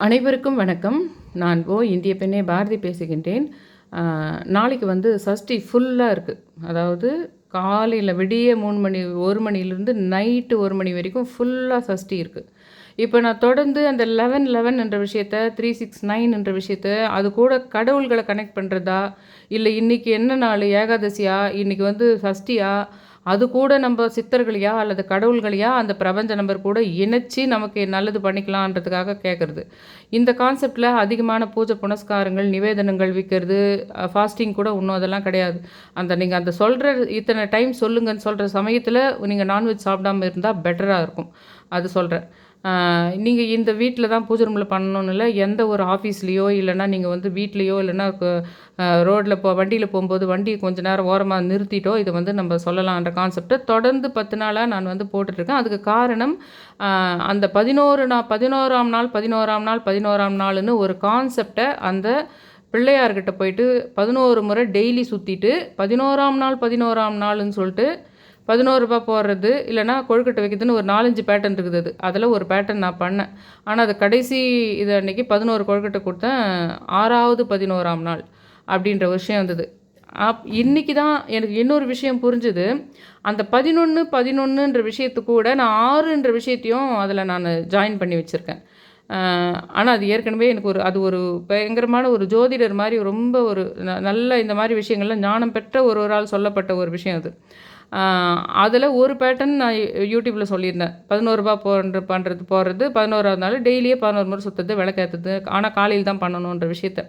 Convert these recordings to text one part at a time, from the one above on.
அனைவருக்கும் வணக்கம். நான் ஓ இந்திய பெண்ணே பாரதி பேசுகின்றேன். நாளைக்கு வந்து சஷ்டி ஃபுல்லாக இருக்குது அதாவது காலையில் விடிய மூணு மணி ஒரு மணிலேருந்து நைட்டு ஒரு மணி வரைக்கும் ஃபுல்லாக சஷ்டி இருக்குது இப்போ நான் தொடர்ந்து அந்த லெவன் லெவன் என்ற விஷயத்த த்ரீ சிக்ஸ் நைன் என்ற விஷயத்த அது கூட கடவுள்களை கனெக்ட் பண்ணுறதா இல்லை இன்றைக்கி என்ன நாள் ஏகாதசியா? இன்றைக்கி வந்து சஷ்டியா? அது கூட நம்ம சித்தர்களையா அல்லது கடவுள்களையா அந்த பிரபஞ்ச நம்பர் கூட இணைச்சி நமக்கு நல்லது பண்ணிக்கலான்றதுக்காக கேட்குறது இந்த கான்செப்டில் அதிகமான பூஜை புனஸ்காரங்கள் நிவேதனங்கள் விற்கிறது ஃபாஸ்டிங் கூட இன்னும் அதெல்லாம் கிடையாது. அந்த நீங்கள் அந்த சொல்கிற இத்தனை டைம் சொல்லுங்கன்னு சொல்கிற சமயத்தில் நீங்கள் நான்வெஜ் சாப்பிடாம இருந்தால் பெட்டராக இருக்கும். அது சொல்கிறேன் நீங்கள் இந்த வீட்டில் தான் பூஜை ரூமில் பண்ணணும்னு இல்லை எந்த ஒரு ஆஃபீஸ்லேயோ இல்லைன்னா நீங்கள் வந்து வீட்லேயோ இல்லைன்னா ரோட்டில் போ வண்டியில் போகும்போது வண்டியை கொஞ்சம் நேரம் ஓரமாக நிறுத்திட்டோ இதை வந்து நம்ம சொல்லலான்ற கான்செப்டை தொடர்ந்து பத்து நாளாக நான் வந்து போட்டுட்ருக்கேன். அதுக்கு காரணம் அந்த பதினோரு நாள் பதினோராம் நாள் பதினோராம் நாள் பதினோராம் நாள்னு ஒரு கான்செப்டை அந்த பிள்ளையார்கிட்ட போயிட்டு பதினோரு முறை டெய்லி சுற்றிட்டு பதினோராம் நாள் பதினோராம் நாள்னு சொல்லிட்டு பதினோரு ரூபா போடுறது இல்லைனா கொழுக்கட்டை வைக்கிறதுன்னு ஒரு நாலஞ்சு பேட்டர்ன் இருக்குது அது. அதில் ஒரு பேட்டர்ன் நான் பண்ணேன். ஆனால் அது கடைசி இது அன்றைக்கி பதினோரு கொழுக்கட்டை கொடுத்தேன். ஆறாவது பதினோராம் நாள் அப்படின்ற விஷயம் வந்தது. அப் இன்றைக்கி தான் எனக்கு இன்னொரு விஷயம் புரிஞ்சுது. அந்த பதினொன்று பதினொன்றுன்ற விஷயத்து கூட நான் ஆறுன்ற விஷயத்தையும் அதில் நான் ஜாயின் பண்ணி வச்சுருக்கேன். ஆனால் அது ஏற்கனவே எனக்கு ஒரு அது ஒரு பயங்கரமான ஒரு ஜோதிடர் மாதிரி ரொம்ப ஒரு ந- நல்ல இந்த மாதிரி விஷயங்கள்லாம் ஞானம் பெற்ற ஒரு ஒரு ஆள் சொல்லப்பட்ட ஒரு விஷயம் அது. அதில் ஒரு பேட்டர்ன் நான் யூடியூப்பில் சொல்லியிருந்தேன். பதினோருபா போன்ற பண்ணுறது போடுறது பதினோராவது நாள் டெய்லியே பதினோரு முறை சுற்றுறது விளக்கேற்றுறது ஆனால் காலையில் தான் பண்ணணுன்ற விஷயத்த.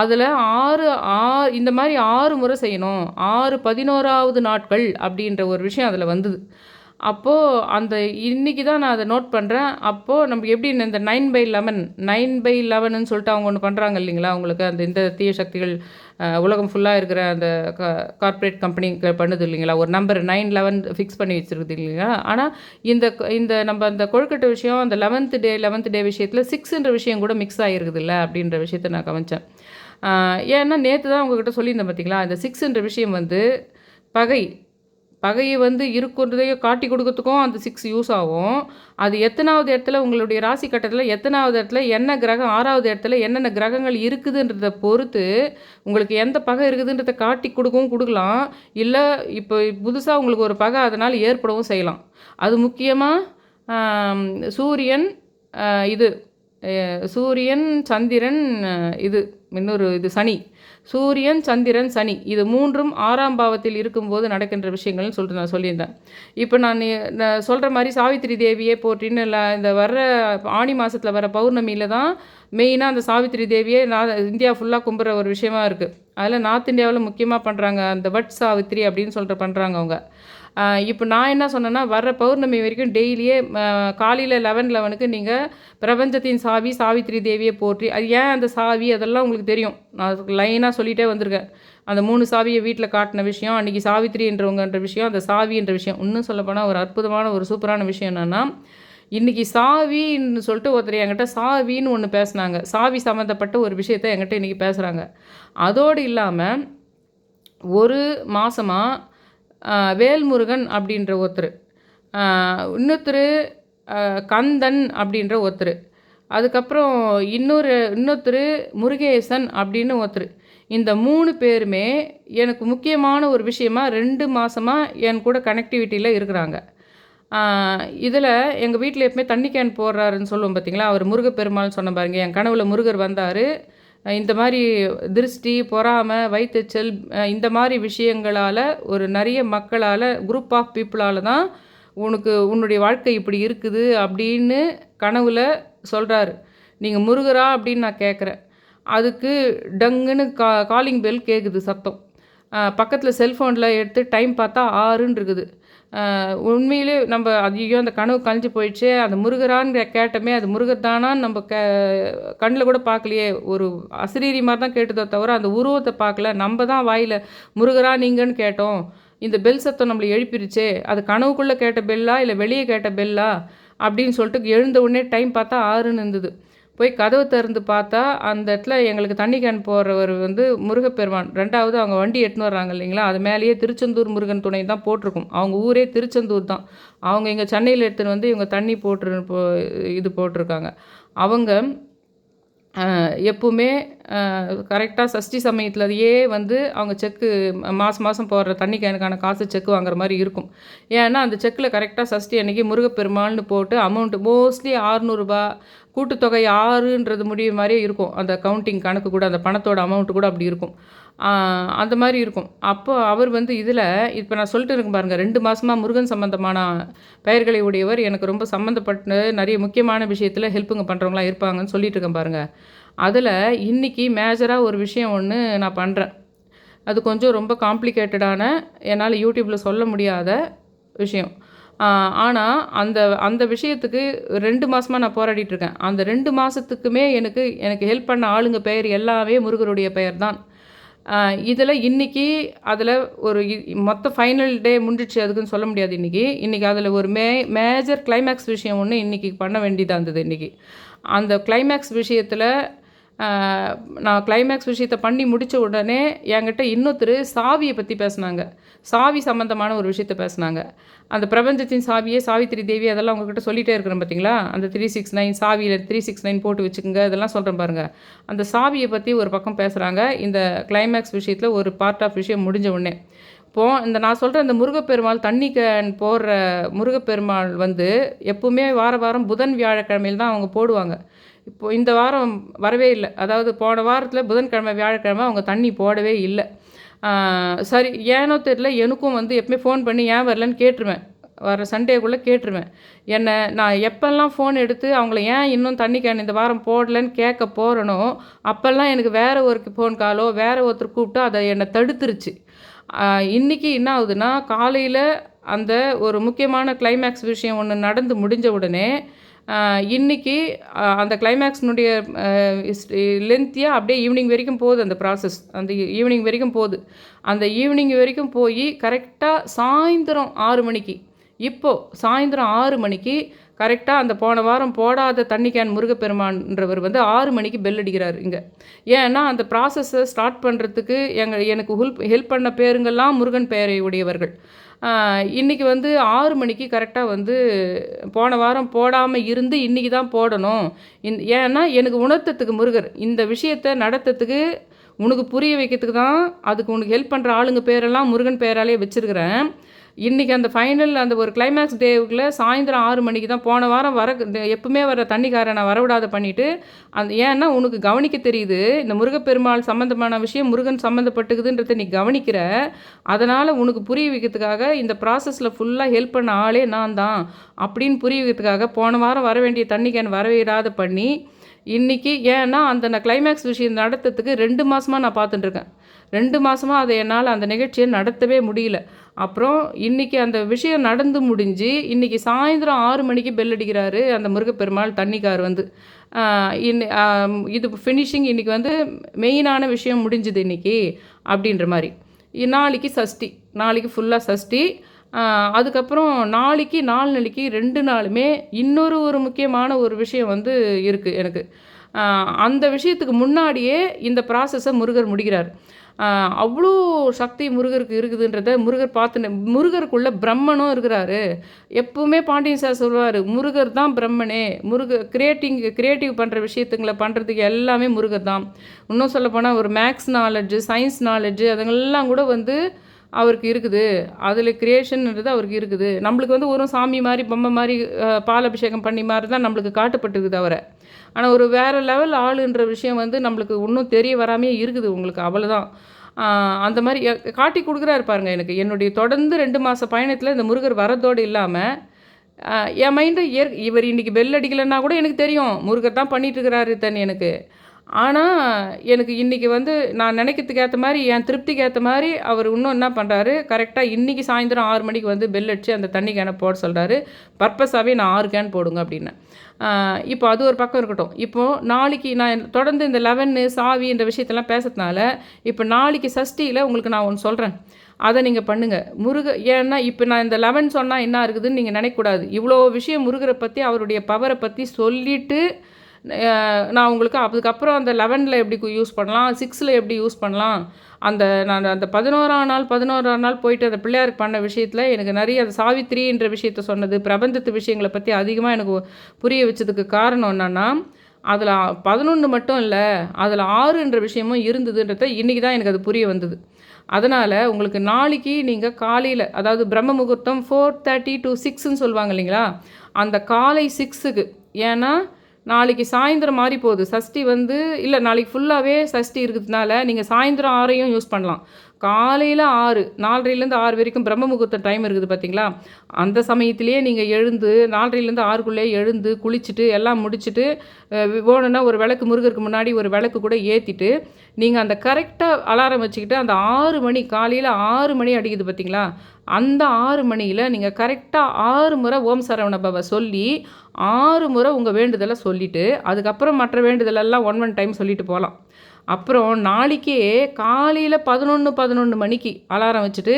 அதில் ஆறு ஆ இந்த மாதிரி ஆறு முறை செய்யணும். ஆறு பதினோராவது நாட்கள் அப்படின்ற ஒரு விஷயம் அதில் வந்தது. அப்போது அந்த இன்றைக்கி தான் நான் அதை நோட் பண்ணுறேன் அப்போது நம்ம எப்படி இந்த nine by eleven nine by லெவன்னு சொல்லிட்டு அவங்க ஒன்று பண்ணுறாங்க இல்லைங்களா? அவங்களுக்கு அந்த இந்த தீய சக்திகள் உலகம் ஃபுல்லாக இருக்கிற அந்த கார்ப்பரேட் கம்பெனி பண்ணுது இல்லைங்களா? ஒரு நம்பர் நைன் லெவன் ஃபிக்ஸ் பண்ணி வச்சுருக்குது இல்லைங்களா? ஆனால் இந்த இந்த நம்ம அந்த கொழுக்கட்டை விஷயம் அந்த லெவன்த்து டே லெவன்த் டே விஷயத்தில் சிக்ஸ்ன்ற விஷயம் கூட மிக்ஸ் ஆகிருக்குது இல்லை அப்படின்ற விஷயத்தை நான் கவனித்தேன் ஏன்னா நேற்று தான் உங்ககிட்ட சொல்லியிருந்தேன் பார்த்தீங்களா இந்த சிக்ஸ்ன்ற விஷயம் வந்து பகை. பகையை வந்து இருக்கிறதையோ காட்டி கொடுக்கறதுக்கும் அந்த சிக்ஸ் யூஸ் ஆகும். அது எத்தனாவது இடத்துல உங்களுடைய ராசி கட்டத்தில் எத்தனாவது இடத்துல என்ன கிரகம் ஆறாவது இடத்துல என்னென்ன கிரகங்கள் இருக்குதுன்றத பொறுத்து உங்களுக்கு எந்த பகை இருக்குதுன்றதை காட்டி கொடுக்கவும் கொடுக்கலாம். இல்லை இப்போ புதுசாக உங்களுக்கு ஒரு பகை அதனால் ஏற்படவும் செய்யலாம். அது முக்கியமாக சூரியன் இது சூரியன் சந்திரன் இது. இன்னொரு இது சனி. சூரியன் சந்திரன் சனி. இது மூன்றும் ஆறாம் பாவத்தில் இருக்கும்போது நடக்கின்ற விஷயங்கள்னு சொல்லிட்டு நான் சொல்லியிருந்தேன். இப்போ நான் நான் சொல்கிற மாதிரி சாவித்திரி தேவியே போற்றின்னு இல்லை இந்த வர்ற ஆணி மாதத்தில் வர பௌர்ணமியில் தான் மெயினாக அந்த சாவித்திரி தேவியே நான் இந்தியா ஃபுல்லாக கும்புற ஒரு விஷயமா இருக்குது அதில் நார்த் இந்தியாவில் முக்கியமாக பண்ணுறாங்க அந்த வட் சாவித்திரி அப்படின்னு சொல்லிட்டு பண்ணுறாங்க அவங்க. இப்போ நான் என்ன சொன்னேன்னா வர்ற பௌர்ணமி வரைக்கும் டெய்லியே காலையில் லெவன் லெவனுக்கு நீங்கள் பிரபஞ்சத்தின் சாவி சாவித்திரி தேவியை போற்றி அது ஏன் அந்த சாவி? அதெல்லாம் உங்களுக்கு தெரியும். நான் லைனாக சொல்லிகிட்டே வந்திருக்கேன். அந்த மூணு சாவியை வீட்டில் காட்டின விஷயம் அன்றைக்கி சாவித்திரின்றவங்கன்ற விஷயம் அந்த சாவின்ற விஷயம். இன்னும் சொல்லப்போனால் ஒரு அற்புதமான ஒரு சூப்பரான விஷயம் என்னென்னா இன்றைக்கி சாவின்னு சொல்லிட்டு ஒருத்தர் என்கிட்ட சாவின்னு ஒன்று பேசுனாங்க. சாவி சம்மந்தப்பட்ட ஒரு விஷயத்தை என்கிட்ட இன்றைக்கி பேசுகிறாங்க அதோடு இல்லாமல் ஒரு மாதமாக வேல்முருகன் அப்படின்ற ஒருத்தர். இன்னொருத்தர் கந்தன் அப்படின்ற ஒருத்தர். அதுக்கப்புறம் இன்னொரு இன்னொருத்தர் முருகேசன் அப்படின்னு ஒருத்தர். இந்த மூணு பேருமே எனக்கு முக்கியமான ஒரு விஷயமா ரெண்டு மாதமாக என் கூட கனெக்டிவிட்டியில் இருக்கிறாங்க. இதில் எங்கள் வீட்டில் எப்பவுமே தண்ணி கேன் போடுறாருன்னு சொல்லுவோம் பார்த்தீங்களா அவர் முருகப்பெருமாள்னு சொன்ன பாருங்க. என் கனவில் முருகர் வந்தார். இந்த மாதிரி திருஷ்டி பொறாமை வயிற்றுச்சல் இந்த மாதிரி விஷயங்களால் ஒரு நிறைய மக்களால் குரூப் ஆஃப் பீப்புளால் தான் உனக்கு உன்னுடைய வாழ்க்கை இப்படி இருக்குது அப்படின்னு கனவுல சொல்கிறாரு நீங்கள் முருகரா அப்படின்னு நான் கேட்குறேன் அதுக்கு டங்குன்னு கா காலிங் பெல் கேட்குது சத்தம். பக்கத்தில் செல்ஃபோனில் எடுத்து டைம் பார்த்தா ஆறுன்னு இருக்குது உண்மையிலே நம்ம ஐயோ அந்த கனவு கழிஞ்சு போயிடுச்சே அந்த முருகரான்னு கேட்டமே அது முருகர் தானான்னு நம்ம க கண்ணில் கூட பார்க்கலையே. ஒரு அசிரீரி மாதிரி தான் கேட்டதோ தவிர அந்த உருவத்தை பார்க்கல. நம்ம தான் வாயில் முருகரா நீங்கன்னு கேட்டோம். இந்த பெல் சத்தம் நம்மளை எழுப்பிருச்சே. அது கனவுக்குள்ளே கேட்ட பெல்லா இல்லை வெளியே கேட்ட பெல்லா? அப்படின்னு சொல்லிட்டு எழுந்த உடனே டைம் பார்த்தா ஆறுன்னு இருந்தது. போய் கதவு திறந்து பார்த்தா அந்த இடத்துல எங்களுக்கு தண்ணி கேன் போடுறவர் வந்து முருகப்பெருமான். ரெண்டாவது அவங்க வண்டி எடுத்துன்னு வர்றாங்க இல்லைங்களா? அது மேலேயே திருச்செந்தூர் முருகன் துணை தான் போட்டிருக்கும். அவங்க ஊரே திருச்செந்தூர் தான். அவங்க இங்கே சென்னையில் எடுத்துன்னு வந்து இவங்க தண்ணி போட்டு போ இது போட்டிருக்காங்க. அவங்க எப்போவுமே கரெக்டாக சஷ்டி சமயத்துலேயே வந்து அவங்க செக்கு மாதம் மாதம் போடுற தண்ணி கேனுக்கான காசு செக் வாங்குற மாதிரி இருக்கும். ஏன்னா அந்த செக்கில் கரெக்டாக சஷ்டி அன்றைக்கி முருகப்பெருமாள்னு போட்டு அமௌண்ட்டு மோஸ்ட்லி ஆறுநூறுபா கூட்டுத்தொகை ஆறுன்றது முடியும் மாதிரியே இருக்கும். அந்த கவுண்டிங் கணக்கு கூட அந்த பணத்தோட அமௌண்ட்டு கூட அப்படி இருக்கும். அந்த மாதிரி இருக்கும். அப்போ அவர் வந்து இதில் இப்போ நான் சொல்லிட்டு இருக்கேன் பாருங்கள் ரெண்டு மாதமாக முருகன் சம்மந்தமான பெயர்களை உடையவர் எனக்கு ரொம்ப சம்மந்தப்பட்டு நிறைய முக்கியமான விஷயத்தில் ஹெல்ப்புங்க பண்ணுறவங்களாம் இருப்பாங்கன்னு சொல்லிட்டு இருக்கேன் பாருங்கள் அதில் இன்றைக்கி மேஜராக ஒரு விஷயம் ஒன்று நான் பண்ணுறேன் அது கொஞ்சம் ரொம்ப காம்ப்ளிகேட்டடான என்னால் யூடியூப்பில் சொல்ல முடியாத விஷயம். ஆனால் அந்த அந்த விஷயத்துக்கு ரெண்டு மாதமாக நான் போராடிட்டுருக்கேன் அந்த ரெண்டு மாதத்துக்குமே எனக்கு எனக்கு ஹெல்ப் பண்ண ஆளுங்க பெயர் எல்லாமே முருகருடைய பெயர் தான் இதில் இன்றைக்கி அதில் ஒரு மொத்த ஃபைனல் டே முடிஞ்சிச்சு அதுக்குன்னு சொல்ல முடியாது இன்றைக்கி இன்றைக்கி அதில் ஒரு மே மேஜர் கிளைமேக்ஸ் விஷயம் ஒன்று இன்றைக்கி பண்ண வேண்டியதாக இருந்தது இன்றைக்கி அந்த கிளைமேக்ஸ் விஷயத்தில் நான் கிளைமேக்ஸ் விஷயத்தை பண்ணி முடித்த உடனே என்கிட்ட இன்னொருத்தர் சாவியை பற்றி பேசினாங்க. சாவி சம்மந்தமான ஒரு விஷயத்த பேசினாங்க. அந்த பிரபஞ்சத்தின் சாவியே சாவித்திரி தேவி அதெல்லாம் உங்ககிட்ட சொல்லிகிட்டே இருக்கிறேன் பார்த்தீங்களா அந்த த்ரீ சிக்ஸ் நைன் சாவியில் த்ரீ சிக்ஸ் நைன் போட்டு வச்சுக்கோங்க இதெல்லாம் சொல்கிறேன் பாருங்கள் அந்த சாவியை பற்றி ஒரு பக்கம் பேசுகிறாங்க இந்த கிளைமேக்ஸ் விஷயத்தில் ஒரு பார்ட் ஆஃப் விஷயம் முடிஞ்ச உடனே. இப்போ இந்த நான் சொல்கிற இந்த முருகப்பெருமாள் தண்ணி கேன் போடுற முருகப்பெருமாள் வந்து எப்பவுமே வார வாரம் புதன் வியாழக்கிழமையில் தான் அவங்க போடுவாங்க. இப்போ இந்த வாரம் வரவே இல்லை. அதாவது போன வாரத்தில் புதன்கிழமை வியாழக்கிழமை அவங்க தண்ணி போடவே இல்லை. சரி ஏனோ தெரியல எனக்கும் வந்து எப்பவுமே ஃபோன் பண்ணி ஏன் வரலன்னு கேட்டுருவேன். வர சண்டேக்குள்ளே கேட்டுருவேன். என்னை நான் எப்போல்லாம் ஃபோன் எடுத்து அவங்கள ஏன் இன்னும் தண்ணி கேன் இந்த வாரம் போடலன்னு கேட்க போகிறனோ அப்போல்லாம் எனக்கு வேறு ஒரு ஃபோன் காலோ வேறு ஒருத்தர் கூப்பிட்டு அதை என்னை தடுத்துருச்சு. இன்றைக்கி என்ன ஆகுதுன்னா காலையில் அந்த ஒரு முக்கியமான கிளைமேக்ஸ் விஷயம் ஒன்று நடந்து முடிஞ்ச உடனே இன்றைக்கி அந்த கிளைமேக்ஸ்னுடைய லென்த்தியாக அப்படியே ஈவினிங் வரைக்கும் போகுது அந்த ப்ராசஸ் அந்த ஈவினிங் வரைக்கும் போகுது. அந்த ஈவினிங் வரைக்கும் போய் கரெக்டாக சாயந்தரம் ஆறு மணிக்கு இப்போது சாயந்தரம் ஆறு மணிக்கு கரெக்டாக அந்த போன வாரம் போடாத தண்ணி கேன் முருகப்பெருமான்றவர் வந்து ஆறு மணிக்கு பெல் அடிக்கிறார் இங்கே. ஏன்னா அந்த ப்ராசஸை ஸ்டார்ட் பண்ணுறதுக்கு எங்கள் எனக்கு ஹெல்ப் ஹெல்ப் பண்ண பேருங்கள்லாம் முருகன் பெயரை உடையவர்கள் இன்றைக்கி வந்து ஆறு மணிக்கு கரெக்டாக வந்து போன வாரம் போடாமல் இருந்து இன்றைக்கி தான் போடணும். இந் ஏன்னா எனக்கு உணர்த்தத்துக்கு முருகர் இந்த விஷயத்தை நடத்துறதுக்கு உனக்கு புரிய வைக்கிறதுக்கு தான் அதுக்கு உனக்கு ஹெல்ப் பண்ணுற ஆளுங்க பேரெல்லாம் முருகன் பேராலே வச்சுருக்கிறேன். இன்றைக்கி அந்த ஃபைனல் அந்த ஒரு கிளைமேக்ஸ் டேவுக்குள்ளே சாயந்தரம் ஆறு மணிக்கு தான் போன வாரம் வர எப்பவுமே வர தண்ணிக்காரை நான் வரவிடாத பண்ணிவிட்டு அந்த ஏன்னா உனக்கு கவனிக்க தெரியுது இந்த முருகப்பெருமாள் சம்மந்தமான விஷயம் முருகன் சம்மந்தப்பட்டுக்குதுன்றதை நீ கவனிக்கிற அதனால் உனக்கு புரிய வைக்கிறதுக்காக இந்த ப்ராசஸில் ஃபுல்லாக ஹெல்ப் பண்ண ஆளே நான் தான் அப்படின்னு புரிய வைக்கிறதுக்காக போன வாரம் வர வேண்டிய தண்ணிக்கான் வரவிடாத பண்ணி இன்றைக்கி ஏன்னா அந்த நான் கிளைமேக்ஸ் விஷயம் நடத்துறதுக்கு ரெண்டு மாதமாக நான் பார்த்துட்டுருக்கேன் ரெண்டு மாதமாக அதை என்னால் அந்த நிகழ்ச்சியை நடத்தவே முடியல. அப்புறம் இன்றைக்கி அந்த விஷயம் நடந்து முடிஞ்சு இன்றைக்கி சாயந்தரம் ஆறு மணிக்கு பெல் அடிக்கிறாரு அந்த முருகப்பெருமாள் தண்ணிக்கார் வந்து. இன் இது ஃபினிஷிங் இன்றைக்கி வந்து மெயினான விஷயம் முடிஞ்சுது இன்றைக்கி அப்படின்ற மாதிரி. நாளைக்கு சஷ்டி. நாளைக்கு ஃபுல்லாக சஷ்டி. அதுக்கப்புறம் நாளைக்கு நாலு நாளைக்கு ரெண்டு நாளுமே இன்னொரு ஒரு முக்கியமான ஒரு விஷயம் வந்து இருக்குது எனக்கு. அந்த விஷயத்துக்கு முன்னாடியே இந்த ப்ராசஸை முருகர் முடிகிறார் அவ்வளோ சக்தி முருகருக்கு இருக்குதுன்றத முருகர் பார்த்து முருகருக்குள்ளே பிரம்மனும் இருக்கிறாரு. எப்பவுமே பாண்டியன் சார் சொல்லுவார் முருகர் தான் பிரம்மனே முருக கிரியேட்டிங் கிரியேட்டிவ் பண்ணுற விஷயத்துங்களை பண்ணுறதுக்கு எல்லாமே முருகர் தான். இன்னும் சொல்லப்போனால் ஒரு மேக்ஸ் நாலேஜு சயின்ஸ் நாலேஜு அதுங்கெல்லாம் கூட வந்து அவருக்கு இருக்குது. அதில் கிரியேஷன்ன்றது அவருக்கு இருக்குது. நம்மளுக்கு வந்து ஒரு சாமி மாதிரி பொம்மை மாதிரி பால் அபிஷேகம் பண்ணி மாதிரி தான் நம்மளுக்கு காட்டுப்பட்டுருக்குது அவரை. ஆனால் ஒரு வேறு லெவல் ஆளுன்ற விஷயம் வந்து நம்மளுக்கு இன்னும் தெரிய வராமே இருக்குது உங்களுக்கு. அவ்வளோதான் அந்த மாதிரி காட்டி கொடுக்குறாரு பாருங்க எனக்கு. என்னுடைய தொடர்ந்து ரெண்டு மாத பயணத்தில் இந்த முருகர் வரதோடு இல்லாமல் என் மைண்டு ஏற் இவர் இன்றைக்கி பெல் அடிக்கலைன்னா கூட எனக்கு தெரியும். முருகர் தான் பண்ணிகிட்ருக்கிறாரு தன் எனக்கு. ஆனால் எனக்கு இன்றைக்கி வந்து நான் நினைக்கிறதுக்கு ஏற்ற மாதிரி என் திருப்திக்கு ஏற்ற மாதிரி அவர் இன்னும் என்ன பண்ணுறாரு கரெக்டாக இன்றைக்கி சாயந்தரம் ஆறு மணிக்கு வந்து பெல் அடித்து அந்த தண்ணி கேனை போட சொல்கிறாரு பர்பஸாகவே நான் ஆறு கேன் போடுங்க அப்படின்னு. இப்போ அது ஒரு பக்கம் இருக்கட்டும். இப்போது நாளைக்கு நான் தொடர்ந்து இந்த லெவன்னு சாவி இந்த விஷயத்தெல்லாம் பேசுறதுனால இப்போ நாளைக்கு சஷ்டியில் உங்களுக்கு நான் ஒன்று சொல்கிறேன் அதை நீங்கள் பண்ணுங்கள் முருக ஏன்னா இப்போ நான் இந்த லெவன் சொன்னால் என்ன இருக்குதுன்னு நீங்கள் நினைக்கக்கூடாது இவ்வளோ விஷயம் முருகரை பற்றி அவருடைய பவரை பற்றி சொல்லிவிட்டு நான் உங்களுக்கு அதுக்கப்புறம் அந்த லெவனில் எப்படி யூஸ் பண்ணலாம்? சிக்ஸில் எப்படி யூஸ் பண்ணலாம்? அந்த நான் அந்த பதினோராம் நாள் பதினோராம் நாள் போயிட்டு அந்த பிள்ளையாருக்கு பண்ண விஷயத்தில் எனக்கு நிறைய அந்த சாவித்திரின்ற விஷயத்த சொன்னது பிரபந்தத்து விஷயங்களை பற்றி அதிகமாக எனக்கு புரிய வச்சதுக்கு காரணம் என்னென்னா அதில் பதினொன்று மட்டும் இல்லை அதில் ஆறுன்ற விஷயமும் இருந்ததுன்றத இன்றைக்கி தான் எனக்கு அது புரிய வந்தது. அதனால் உங்களுக்கு நாளைக்கு நீங்கள் காலையில் அதாவது பிரம்ம முகூர்த்தம் ஃபோர் தேர்ட்டி டு சிக்ஸ்ன்னு சொல்லுவாங்க இல்லைங்களா? அந்த காலை சிக்ஸுக்கு ஏன்னா நாளைக்கு சாயந்தரம் மாறி போகுது. சஷ்டி வந்து இல்லை நாளைக்கு ஃபுல்லாகவே சஷ்டி இருக்கிறதுனால நீங்கள் சாயந்தரம் ஆறையும் யூஸ் பண்ணலாம். காலையில் ஆறு நாலரைலேருந்து ஆறு வரைக்கும் பிரம்ம முகூர்த்த டைம் இருக்குது பார்த்தீங்களா அந்த சமயத்திலேயே நீங்கள் எழுந்து நாலரைலேருந்து ஆறுக்குள்ளேயே எழுந்து குளிச்சுட்டு எல்லாம் முடிச்சுட்டு வேணும்னா ஒரு விளக்கு முருகருக்கு முன்னாடி ஒரு விளக்கு கூட ஏற்றிட்டு நீங்கள் அந்த கரெக்டாக அலாரம் வச்சுக்கிட்டு அந்த ஆறு மணி காலையில் ஆறு மணி அடிக்குது பார்த்தீங்களா அந்த ஆறு மணியில் நீங்கள் கரெக்டாக ஆறு முறை ஓம் சரவண பவ சொல்லி ஆறு முறை உங்கள் வேண்டுதலை சொல்லிவிட்டு அதுக்கப்புறம் மற்ற வேண்டுதலெல்லாம் ஒன் ஒன் டைம் சொல்லிட்டு போகலாம். அப்புறம் நாளைக்கே காலையில் பதினொன்று பதினொன்று மணிக்கு அலாரம் வச்சுட்டு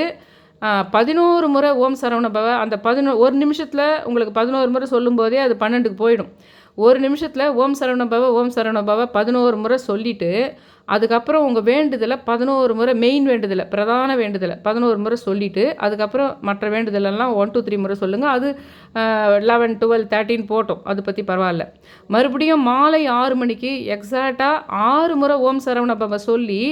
பதினோரு முறை ஓம் சரவண பவ அந்த பதினோ ஒரு நிமிஷத்தில் உங்களுக்கு பதினோரு முறை சொல்லும்போதே அது பன்னெண்டுக்கு போயிடும். ஒரு நிமிஷத்தில் ஓம் சரவண பவ ஓம் சரவண பவ பதினோரு முறை சொல்லிவிட்டு அதுக்கப்புறம் உங்கள் வேண்டுதலை பதினோரு முறை மெயின் வேண்டுதலை பிரதான வேண்டுதலை பதினோரு முறை சொல்லிவிட்டு அதுக்கப்புறம் மற்ற வேண்டுதலெல்லாம் ஒன் டூ த்ரீ முறை சொல்லுங்கள் அது லெவன் டுவெல் தேர்ட்டின் போட்டோம். அது பற்றி பரவாயில்ல. மறுபடியும் மாலை ஆறு மணிக்கு எக்ஸாக்டாக ஆறு முறை ஓம் சரவண பாபா சொல்லி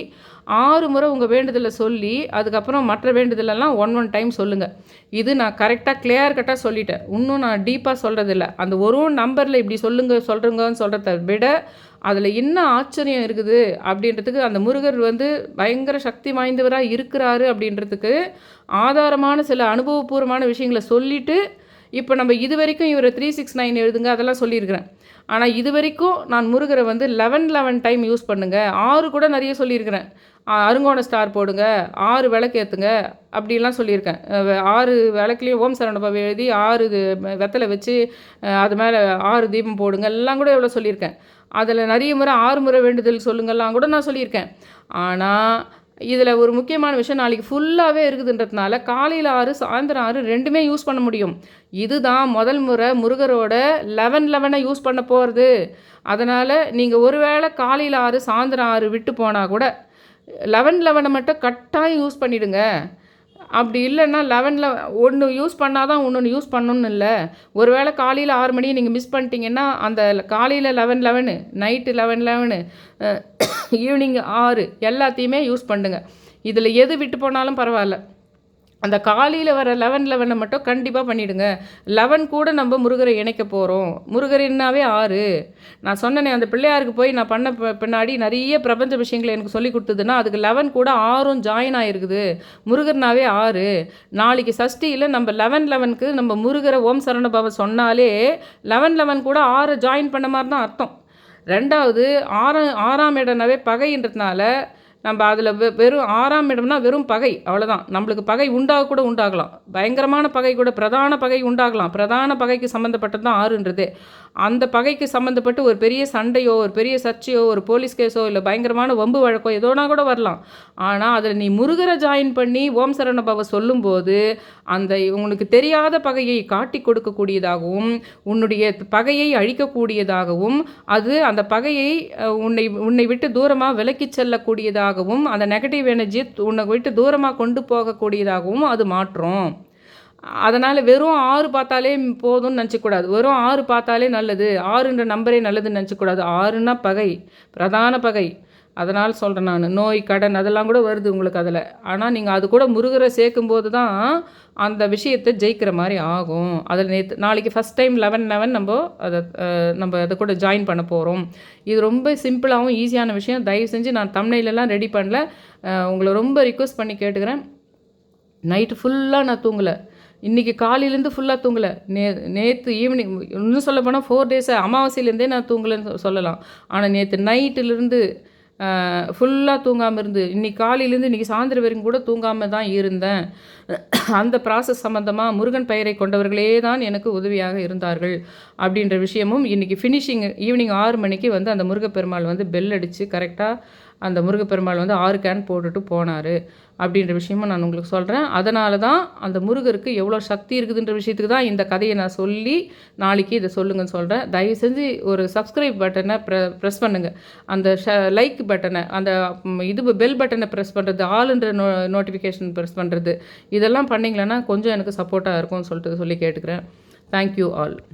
ஆறு முறை உங்கள் வேண்டுதலை சொல்லி அதுக்கப்புறம் மற்ற வேண்டுதலெல்லாம் ஒன் ஒன் டைம் சொல்லுங்கள் இது நான் கரெக்டாக கிளியர் கட்டாக சொல்லிட்டேன். இன்னும் நான் டீப்பாக சொல்கிறதில்ல அந்த ஒரு நம்பரில் இப்படி சொல்லுங்கள் சொல்கிறங்கன்னு சொல்கிறத விட அதில் என்ன ஆச்சரியம் இருக்குது அப்படின்றதுக்கு அந்த முருகர் வந்து பயங்கர சக்தி வாய்ந்தவராக இருக்கிறாரு அப்படின்றதுக்கு ஆதாரமான சில அனுபவபூர்வமான விஷயங்களை சொல்லிவிட்டு இப்போ நம்ம இது வரைக்கும் இவர் த்ரீ சிக்ஸ் நைன் எழுதுங்க அதெல்லாம் சொல்லியிருக்கிறேன். ஆனால் இது வரைக்கும் நான் முருகரை வந்து லெவன் லெவன் டைம் யூஸ் பண்ணுங்கள் ஆறு கூட நிறைய சொல்லியிருக்கிறேன். அருங்கோண ஸ்டார் போடுங்க ஆறு விளக்கு ஏற்றுங்க அப்படிலாம் சொல்லியிருக்கேன். ஆறு விளக்குலேயும் ஓம் சரணபவ எழுதி ஆறு வெத்தலை வச்சு அது மேலே ஆறு தீபம் போடுங்க எல்லாம் கூட எவ்வளோ சொல்லியிருக்கேன். அதில் நிறைய முறை ஆறு முறை வேண்டுதல் சொல்லுங்கள்லாம் கூட நான் சொல்லியிருக்கேன். ஆனால் இதில் ஒரு முக்கியமான விஷயம் நாளைக்கு ஃபுல்லாகவே இருக்குதுன்றதுனால காலையில் ஆறு சாயந்தரம் ஆறு ரெண்டுமே யூஸ் பண்ண முடியும். இதுதான் முதல் முறை முருகரோட லெவன் லெவனை யூஸ் பண்ண போகிறது அதனால் நீங்கள் ஒருவேளை காலையில் ஆறு சாயந்தரம் ஆறு விட்டு போனால் கூட லெவன் லெவனை மட்டும் கட்டாயம் யூஸ் பண்ணிவிடுங்க அப்படி இல்லைன்னா லெவனில் ஒன்று யூஸ் பண்ணால் தான் ஒன்று யூஸ் பண்ணணும்னு இல்லை. ஒரு வேளை காலையில் ஆறு மணியை நீங்கள் மிஸ் பண்ணிட்டீங்கன்னா அந்த காலையில் eleven eleven night eleven eleven evening ஆறு எல்லாத்தையுமே யூஸ் பண்ணுங்கள் இதில் எது விட்டு போனாலும் பரவாயில்ல. அந்த காலையில் வர லெவன் லெவனை மட்டும் கண்டிப்பாக பண்ணிவிடுங்க லெவன் கூட நம்ம முருகரை இணைக்க போகிறோம் முருகரின்னாவே ஆறு. நான் சொன்னேனே அந்த பிள்ளையாருக்கு போய் நான் பண்ண பின்னாடி நிறைய பிரபஞ்ச விஷயங்களை எனக்கு சொல்லி கொடுத்ததுன்னா அதுக்கு லெவன் கூட ஆறும் ஜாயின் ஆகிருக்குது முருகர்னாவே ஆறு. நாளைக்கு சஷ்டியில் நம்ம லெவன் லெவனுக்கு நம்ம முருகரை ஓம் சரணபவ சொன்னாலே லெவன் லெவன் கூட ஆறு ஜாயின் பண்ண மாதிரி தான் அர்த்தம். ரெண்டாவது ஆறாம் ஆறாம் இடம்னாவே பகைன்றதுனால நம்ம அதில் வெ வெறும் ஆறாம் இடம்னா வெறும் பகை அவ்வளோதான் நம்மளுக்கு பகை உண்டாக கூட உண்டாகலாம். பயங்கரமான பகை கூட பிரதான பகை உண்டாகலாம். பிரதான பகைக்கு சம்மந்தப்பட்டது தான் ஆறுன்றதே. அந்த பகைக்கு சம்மந்தப்பட்டு ஒரு பெரிய சண்டையோ ஒரு பெரிய சர்ச்சையோ ஒரு போலீஸ் கேஸோ இல்லை பயங்கரமான வம்பு வழக்கோ எதோனா கூட வரலாம். ஆனால் அதில் நீ முருகரை ஜாயின் பண்ணி ஓம் சரண சொல்லும்போது அந்த உனக்கு தெரியாத பகையை காட்டி கொடுக்கக்கூடியதாகவும் உன்னுடைய பகையை அழிக்கக்கூடியதாகவும் அது அந்த பகையை உன்னை உன்னை விட்டு தூரமாக விலக்கி செல்லக்கூடியதாகவும் அந்த நெகட்டிவ் எனர்ஜி உன்னை விட்டு தூரமாக கொண்டு போகக்கூடியதாகவும் அது மாற்றும். அதனால் வெறும் ஆறு பார்த்தாலே போதும்னு நினச்சிக்கூடாது வெறும் ஆறு பார்த்தாலே நல்லது. ஆறுன்ற நம்பரே நல்லதுன்னு நினச்சிக்கூடாது ஆறுனா பகை. பிரதான பகை. அதனால் சொல்கிறேன் நான். நோய் கடன் அதெல்லாம் கூட வருது உங்களுக்கு அதில். ஆனால் நீங்கள் அது கூட முருகரை சேர்க்கும்போது தான் அந்த விஷயத்தை ஜெயிக்கிற மாதிரி ஆகும். அதில் நேற்று நாளைக்கு ஃபஸ்ட் டைம் லெவன் லெவன் நம்ம அதை நம்ம அதை கூட ஜாயின் பண்ண போகிறோம் இது ரொம்ப சிம்பிளாகவும் ஈஸியான விஷயம். தயவு செஞ்சு நான் தமிழிலெலாம் ரெடி பண்ணல. உங்களை ரொம்ப ரிக்வஸ்ட் பண்ணி கேட்டுக்கிறேன். நைட்டு ஃபுல்லாக நான் தூங்கலை. இன்றைக்கி காலையிலேருந்து ஃபுல்லாக தூங்கலை. நே நேற்று ஈவினிங் இன்னும் சொல்ல போனால் ஃபோர் டேஸை அமாவாசையிலேருந்தே நான் தூங்கலைன்னு சொல்லலாம். ஆனால் நேற்று நைட்டிலேருந்து ஃபுல்லாக தூங்காமல் இருந்து இன்றைக்கி காலையிலேருந்து இன்றைக்கி சாயந்தரம் வரைக்கும் கூட தூங்காமல் தான் இருந்தேன். அந்த ப்ராசஸ் சம்மந்தமாக முருகன் பெயரை கொண்டவர்களே தான் எனக்கு உதவியாக இருந்தார்கள். அப்படின்ற விஷயமும் இன்றைக்கி ஃபினிஷிங் ஈவினிங் ஆறு மணிக்கு வந்து அந்த முருகப்பெருமாள் வந்து பெல் அடித்து கரெக்டாக அந்த முருகப்பெருமாள் வந்து ஆறு கேன் போட்டுட்டு போனார் அப்படின்ற விஷயமும் நான் உங்களுக்கு சொல்கிறேன் அதனால தான் அந்த முருகருக்கு எவ்வளோ சக்தி இருக்குதுன்ற விஷயத்துக்கு தான் இந்த கதையை நான் சொல்லி நாளைக்கு இதை சொல்லுங்கன்னு சொல்கிறேன் தயவு செஞ்சு ஒரு சப்ஸ்கிரைப் பட்டனை ப்ரெ ப்ரெஸ் பண்ணுங்கள் அந்த ஷ லைக் பட்டனை அந்த இது பெல் பட்டனை ப்ரெஸ் பண்ணுறது ஆளுன்ற நோ நோட்டிஃபிகேஷன் ப்ரெஸ் பண்ணுறது இதெல்லாம் பண்ணிங்களேன்னா கொஞ்சம் எனக்கு சப்போர்ட்டாக இருக்கும்னு சொல்லிட்டு சொல்லி கேட்டுக்கிறேன். Thank you all